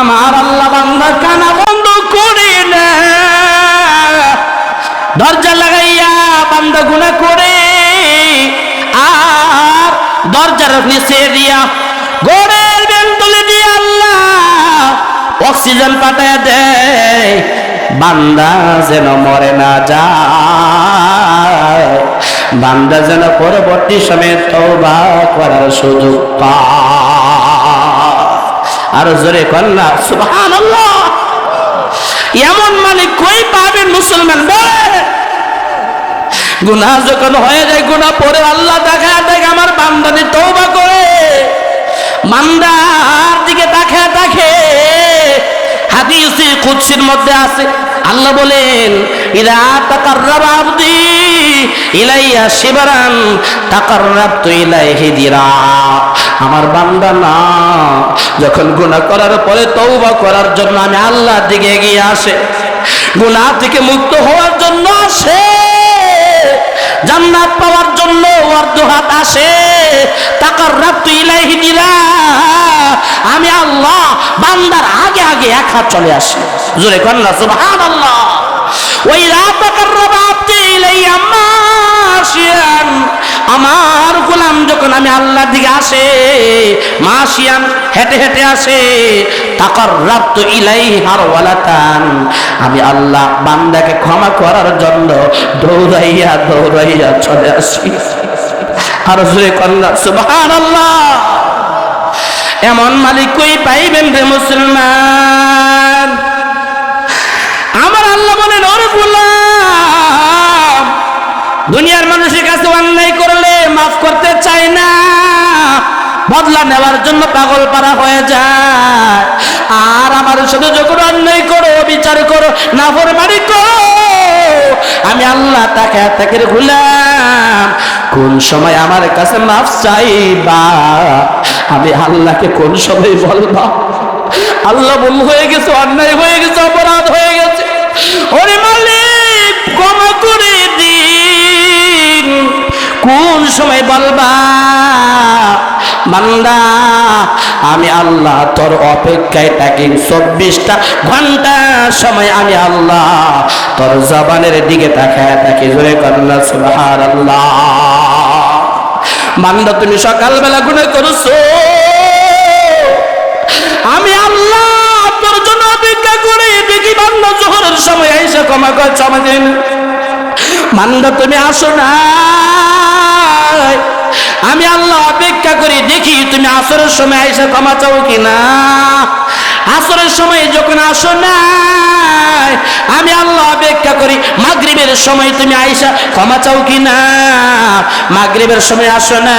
আমার আল্লাহ বান্দা কানা বন্ধ করে না দরজা লাগাইয়া বান্দা গুণা করে। আর দরজার নিচে দিয়া গোড়ের বেন্তলে দিয়ে আল্লাহ অক্সিজেন পাঠায় দেয় বান্দা যেন মরে না যায়। বান্দা যেন পরবর্তী সময়ে তওবা করার সুযোগ পায়। আর জোরে কন্যা সুবহানাল্লাহ। এমন মালিক কই পাবেন মুসলমান গুনাহ যখন হয়ে যায়, গুনাহ পরে আল্লাহ দেখা দেখে আমার বান্দানি তওবা করে। মান্দার দিকে দেখা দেখে। হাদিসে কুদসির মধ্যে আছে, আল্লাহ বলেন, ইদা তাকাররাবা আবদি ইলাইয়া শিবরান, তাকাররাবতু ইলাইহি দিরা। আমার বান্দা না। যখন গুনাহ করার পরে তওবা করার জন্য আমি আল্লাহর দিকে এগিয়ে আসে, গুনাহ থেকে মুক্ত হওয়ার জন্য আসে, জান্নাত পাওয়ার জন্য ওর দুহাত আসে টাকার রাত্তু ইলাইহি দিলা আমি আল্লাহ বান্দার আগে আগে এক হাত চলে আসি। জোরে কন্যা সুবহানাল্লাহ। ওই রাত কাররাবা আবদি ইলাইয়া মাশিয়ান। আমার গোলাম যখন আমি আল্লাহর দিকে আসে মাসিয়ান হেঁটে হেঁটে আসে, তাকার রাত ইলাই হার ওয়ালাতান আমি আল্লাহ বান্দাকে ক্ষমা করার জন্য দৌড়াইয়া দৌড়াইয়া চলে আসি। আর জুড়ে কন্যা সুবহান এমন মালিক কই পাইবেন রে মুসলমান? দুনিয়ার মানুষের কাছে অন্যায় করলে মাফ করতে চায় না। বদলা নেওয়ার জন্য পাগল পারা হয়ে যায়। আর আমার সাথে যখন অন্যায় করো, বিচার করো না ফরমানি করো, আমি আল্লাহ তাকে তাকে গুলাম কোন সময় আমার কাছে মাফ চাইবা? আমি আল্লাহকে কোন সময় বলবা? আল্লাহ ভুল হয়ে গেছে, অন্যায় হয়ে গেছে, অপরাধ হয়ে গেছে। ওরে মালিক! কোন সময় বলবা, বান্দা, আমি আল্লাহ তোর অপেক্ষায় থাকি। চব্বিশটা ঘণ্টা সময় আমি আল্লাহ তোর জবানের দিকে তাকায় থাকি। জোরে কন্যা সুবহান আল্লাহ বান্দা, তুমি সকালবেলা গুণে করছ। আমি আল্লাহ তোর জন্য অপেক্ষা করে দেখি বান্দা, জোহরের সময় এসে ক্ষমা কর ক্ষমা দিন বান্দা, তুমি আসো না। আমি আল্লাহ অপেক্ষা করি, দেখি তুমি আসরের সময় এসে ক্ষমা চাও কি না আসরের সময় যখন আসো না আমি আল্লাহ অপেক্ষা করি, মাগরিবের সময় তুমি আইসা ক্ষমা চাও কি না মাগরিবের সময় আসো না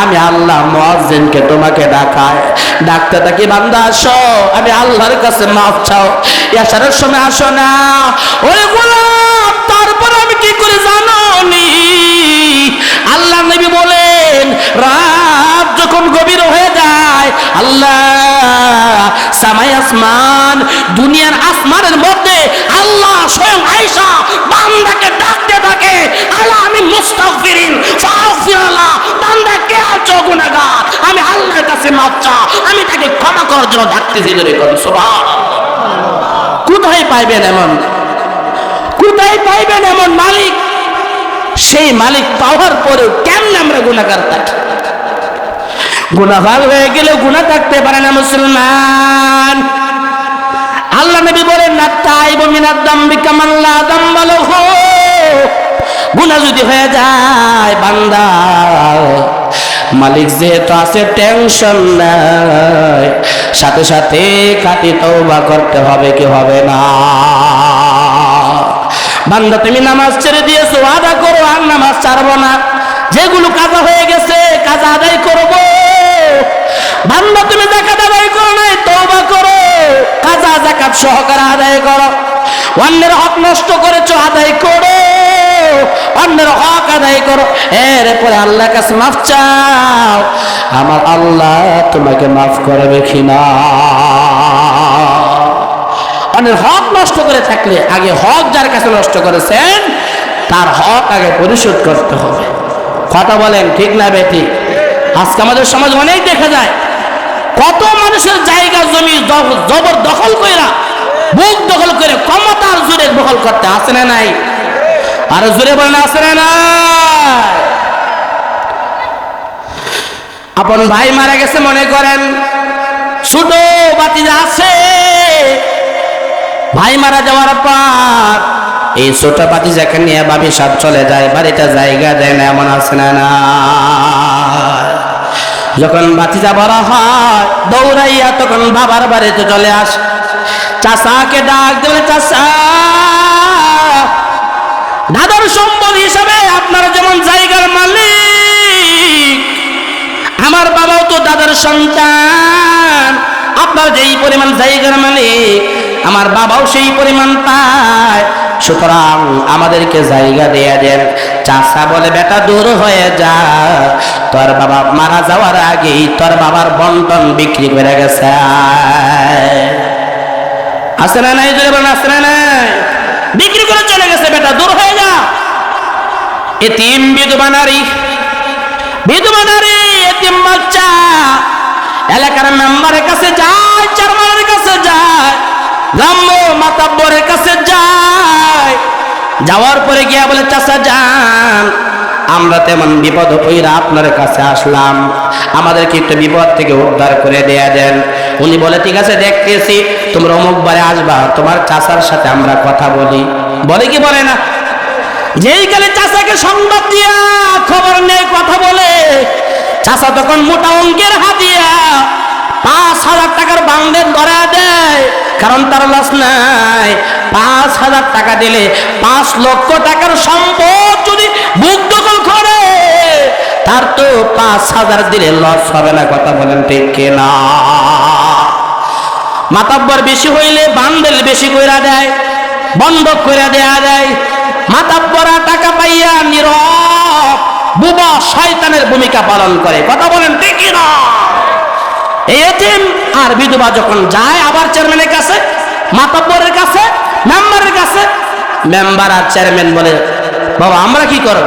আমি আল্লাহ মুয়াজ্জিনকে তোমাকে ডাকায়, ডাকতে থাকি, বান্দা আসো, আমি আল্লাহর কাছে মাফ চাও। এসারের সময় আসো না। ওরে গোলাম! আল্লাহ, সামাই দুনিয়ার আসমানের মধ্যে আল্লাহ স্বয়ং আয়েশা বান্দাকে ডাকতে থাকে আল্লাহ আমি মুস্তাগফিরিন ফাগফিরাল্লাহ বান্দা কে আছো গুনাহগার, আমি আল্লাহর কাছে চা আমি তাকে ক্ষমা করার জন্য ডাকতেছি করি সুবহানাল্লাহ। কোথায় পাইবেন এমন? কোথায় পাইবেন এমন মালিক? সেই মালিক পাওয়ার পরেও কেমন আমরা গুণাগার থাকি? গুণাগার হয়ে গেলেও গুণা থাকতে পারে না মুসলমান। আল্লাহ নবী বলেন না তাই বমিনার দাম বিকামাল্লা দাম হো গুণা যদি হয়ে যায়, বান্দা, মালিক যেহেতু আছে, টেনশন নাই। সাথে সাথে খাটি তওবা করতে হবে কি হবে না? বান্দা, তুমি নামাজ ছেড়ে দিয়েছ আদা করো, আর নামাজ ছাড়বো না। যেগুলো কাজা হয়ে গেছে, কাজা আদায় করব। বান্দা, তুমি জাকাত আদায় করো নাই, তওবা করো। কাজা জাকাত সহকারে আদায় করো। অন্যের হক নষ্ট করেছ, আদায় করো। অন্যের হক আদায় করো। এরপরে আল্লাহর কাছে মাফ চাও। আমার আল্লাহ তোমাকে মাফ করবে কিনা অন্যের হক নষ্ট করে থাকলে আগে হক যার কাছে নষ্ট করেছেন, তার হক আগে পরিশোধ করতে হবে। কথা বলেন ঠিক না বেটি আজকে আমাদের সমাজ অনেক দেখা যায়। কত মানুষের জায়গা, জমি জবর দখল কইরা, বুক দখল করে ক্ষমতার জোরে দখল করতে আসে না নাই? আর জোরে বলেন, আসে না আপন ভাই মারা গেছে, মনে করেন। ছোট বাতিজা আছে, ভাই মারা যাওয়ার পর এই ছোট বাতিজাকে নিয়ে বাবি সব চলে যায়, বাড়িতে জায়গা দেয় না, এমন আছে না না যখন বাতিজা বড় হয়, দৌড়াইয়া তখন বাবার বাড়িতে চলে আস। চাষাকে ডাক দেবে চাষা দাদার সম্বল হিসাবে আপনার যেমন জায়গার মালিক, আমার বাবাও তো দাদার সন্তান, আপনার যেই পরিমাণ জায়গার মালিক, আমার বাবাও সেই পরিমাণ পায়। সুতরাং আমাদেরকে জায়গা দেয়া দেন। চাষা বলে, বেটা, দূর হয়ে যা। তোর বাবা মারা যাওয়ার আগেই তোর বাবার বন্টন বিক্রি করে গেছে। আসে না নাই? জোরে বলেন আসে না নাই? বিক্রি করে চলে গেছে, বেটা, দূর হয়ে যা। এতিম বিধবা নারী বিধবা নারী, এতিম বাচ্চা। এলাকার মেম্বারের কাছে যায়, চেয়ারম্যানের কাছে যায় গ্রাম্য মাতাব্বরের কাছে যায়। যাওয়ার পরে গিয়া বলে, চাচা যান, আমরা তেমন বিপদ হইরা আপনার কাছে আসলাম। আমাদেরকে একটু বিপদ থেকে উদ্ধার করে দেয়া দেন। উনি বলে, ঠিক আছে, দেখতেছি। তোমরা অমুক বারে আসবা, তোমার চাচার সাথে আমরা কথা বলি। বলে কি বলে না? যেই গেলে চাচাকে সংবাদ দিয়া খবর নেই কথা বলে, চাচা তখন মোটা অঙ্কের হাতিয়া পাঁচ হাজার টাকার বান্ডেল ধরা দেয়, কারণ তার লস নাই। পাঁচ হাজার টাকা দিলে পাঁচ লক্ষ টাকার সম্পদ যদি বুক দখল করে, তার তো পাঁচ হাজার দিলে লস হবে না, কথা বলেন ঠিক কিনা? মাতাব্বর বেশি হইলে বান্ডেল বেশি কইরা দেয়, বন্ধক কইরা দেয়া দেয়। মাতাব্বরা টাকা পাইয়া নীরব, বুবা শয়তানের ভূমিকা পালন করে, কথা বলেন ঠিক না এই এতিম আর বিধবা যখন যায় আবার চেয়ারম্যানের কাছে, মাতাব্বরের কাছে মেম্বারের কাছে মেম্বার আর চেয়ারম্যান বলে, বাবা, আমরা কি করব?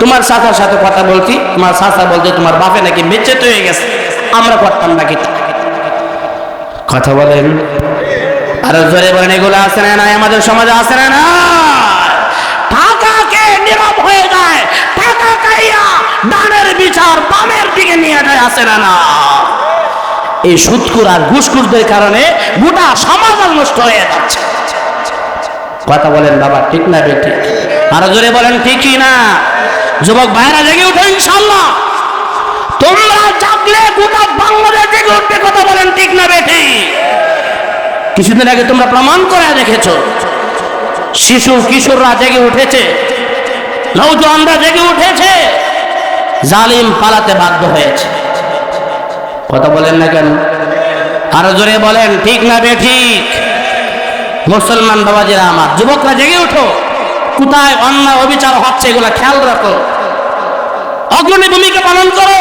তোমার চাচার সাথে কথা বলছি, তোমার চাচা বলতে তোমার বাপে নাকি তো হয়ে গেছে, আমরা করতাম নাকি কথা বলেন। আর জোরে বলেন, এগুলো আছে না নাই? আমাদের সমাজে আছে না না টাকাকে নীরব হয়ে যায়, টাকা খাইয়া ডানের বিচার বামের দিকে নিয়ে যায়, আছে না না এই সুৎকুর আর ঘুষখুরদের কারণে গোটা সমাজ নষ্ট হয়ে যাচ্ছে। কথা বলেন বাবা, ঠিক না বেটি আর জোরে বলেন, ঠিকই না। যুবক ভাইরা জেগে উঠে ইনশাল্লাহ তোমরা জাগলে গোটা বাংলাদেশ জেগে উঠবে কথা বলেন, ঠিক না বেটি কিছুদিন আগে তোমরা প্রমাণ করে দেখেছ, শিশু কিশোররা জেগে উঠেছে, নৌজওয়ানরা জেগে উঠেছে, জালিম পালাতে বাধ্য হয়েছে। কথা বলেন না কেন? আরও জোরে বলেন, ঠিক না বে ঠিক? মুসলমান বাবাজিরা আমার, যুবকরা জেগে উঠো। কোথায় অন্যায় অবিচার হচ্ছে এগুলা খেয়াল রাখো। অগ্রণী ভূমিকা পালন করো।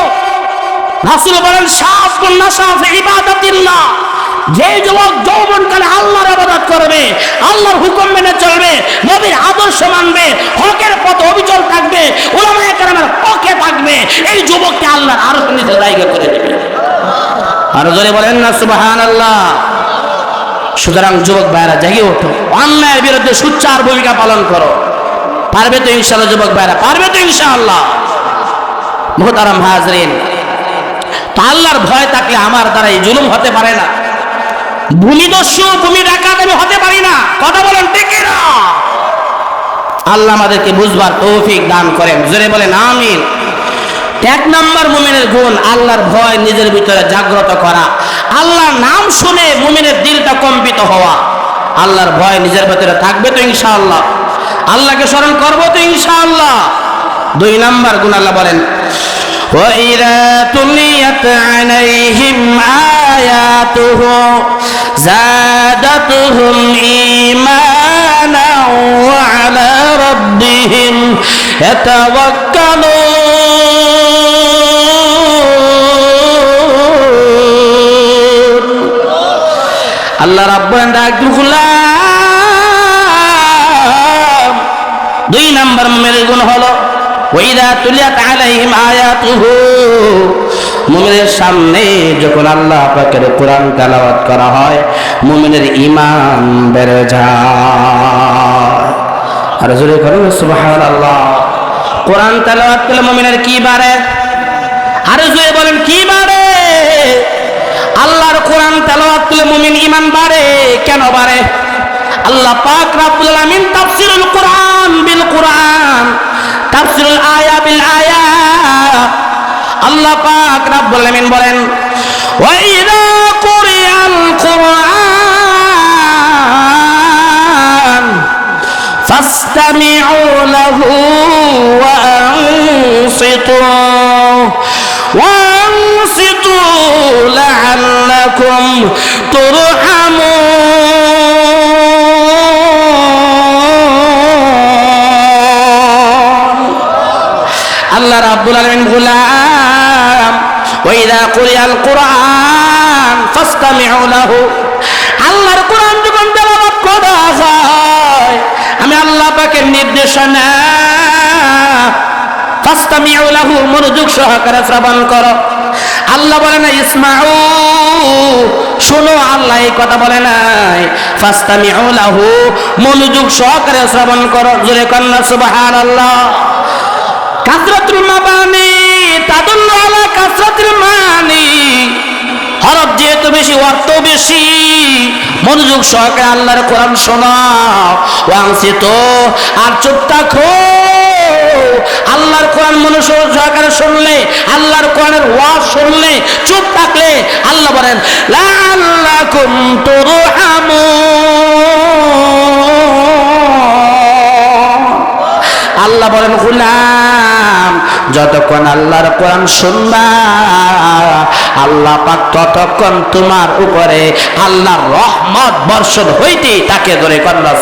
রাসুল বলেন, সাফ কন্যা সাফ ইবাদাতিল্লাহ। যে যুবক যৌবনকালে আল্লাহর আবাদত করবে, আল্লাহর হুকুম মেনে চলবে, নবীর আদর্শ মানবে, হকের পথ অবিচল থাকবে ওলামায়ে কেরামের হকে থাকবে, এই যুবককে আল্লাহর আরও নিচে জায়গা করে দেবে। আরও জোরে বলেন না সুবাহান আল্লাহ সুতরাং যুবক ভাইরা জেগে ওঠো। অন্যায়ের বিরুদ্ধে সুচ্চার ভূমিকা পালন করো। পারবে তো ইনশাআল্লাহ যুবক ভাইরা পারবে তো ইনশাআল্লাহ। মোহতারাম হাজরিন আল্লাহর ভয় থাকলে আমার দ্বারা এই জুলুম হতে পারে না। ভূমিদস্যু ভূমি ডাকাত আমি হতে পারি না। কথা বলেন ঠিক না আল্লাহ আমাদেরকে বুঝবার তৌফিক দান করেন। জোরে বলেন, আমিন। এক নম্বর মুমিনের গুণ আল্লাহর ভয় নিজের ভিতরে জাগ্রত করা আল্লাহর নাম শুনে মুমিনের দিলটা কম্পিত হওয়া আল্লাহর ভয় নিজের ভিতরে থাকবে তো ইনশাআল্লাহ আল্লাহকে স্মরণ করবো তো ইনশাআল্লাহ দুই নম্বর গুণ আল্লাহ বলেন وإذا تليت عليهم آياته زادتهم إيمانا وعلى ربهم يتوكلون আল্লাহ রাব্বান ডাক দুখলাম দুই নাম্বার মেরে গুণ হলো ওইদা তুলিয়াত আলাইহিম আয়াতুহু। মুমিনের সামনে যখন আল্লাহ পাকের কোরআন তেলাওয়াত করা হয়, মুমিনের ইমান বেড়ে যায়। আর জোরে করুন সুবহানাল্লাহ। কোরআন তেলাওয়াত করলে মুমিনের কি বাড়ে? আরে জোরে বলেন, কি বাড়ে? আল্লাহর কোরআন তেলাওয়াত করলে মুমিন ইমান বাড়ে? কেন বাড়ে? আল্লাহ পাক রাব্বুল আলামিন তাফসীরুল কোরআন বিল কোরআন, তাফসীরুল আয়া বিল আয়া, আল্লাহ পাক রাব্বুল আলামিন বলেন, ওয়া ইযা কুরআন, ফাসতামিউ লাহু لعلكم ترحمون আল্লাহ রাব্বুল আলামিন গুলাম ওয়াইদা কুরিয়াল কুরআন ফাসতামিউ লাহু আল্লাহর কোরআন যখন তেলাওয়াত করা হয় আমি আল্লাহ পাকের নির্দেশনা ফাসতামিউ লাহু মনোযোগ সহকারে শ্রবণ করো আল্লাহ বলে না, ইসমাউ, শোনো, আল্লাহ এই কথা বলে নাই। ফাসতামিউ লাহু, মনোযোগ সহকারে শ্রবণ করো, জোরে কন্যা, সুবহানাল্লাহ। কাসরাতুল মাবানি, তাদুল্লু আলা কাসরাতুল মানি। হরফ যেহেতু বেশি অর্থ বেশি, মনোযোগ সহকারে আল্লাহর কোরআন শোনাও। ওয়াংসিত আর চুপ থাকো আল্লাহর কোরআন মনোযোগ সহকারে শুনলে, আল্লাহর কোরআনের ওয়াজ শুনলে, চুপ থাকলে আল্লাহ বলেন, লাআল্লাকুম তুরহামুন। আল্লাহ বলেন, গুলাম, যতক্ষণ আল্লাহর কোরআন শুনবা, আল্লাহ পাক ততক্ষণ তোমার উপরে আল্লাহর রহমত বর্ষণ হইতে তাকে ধরে কন্যা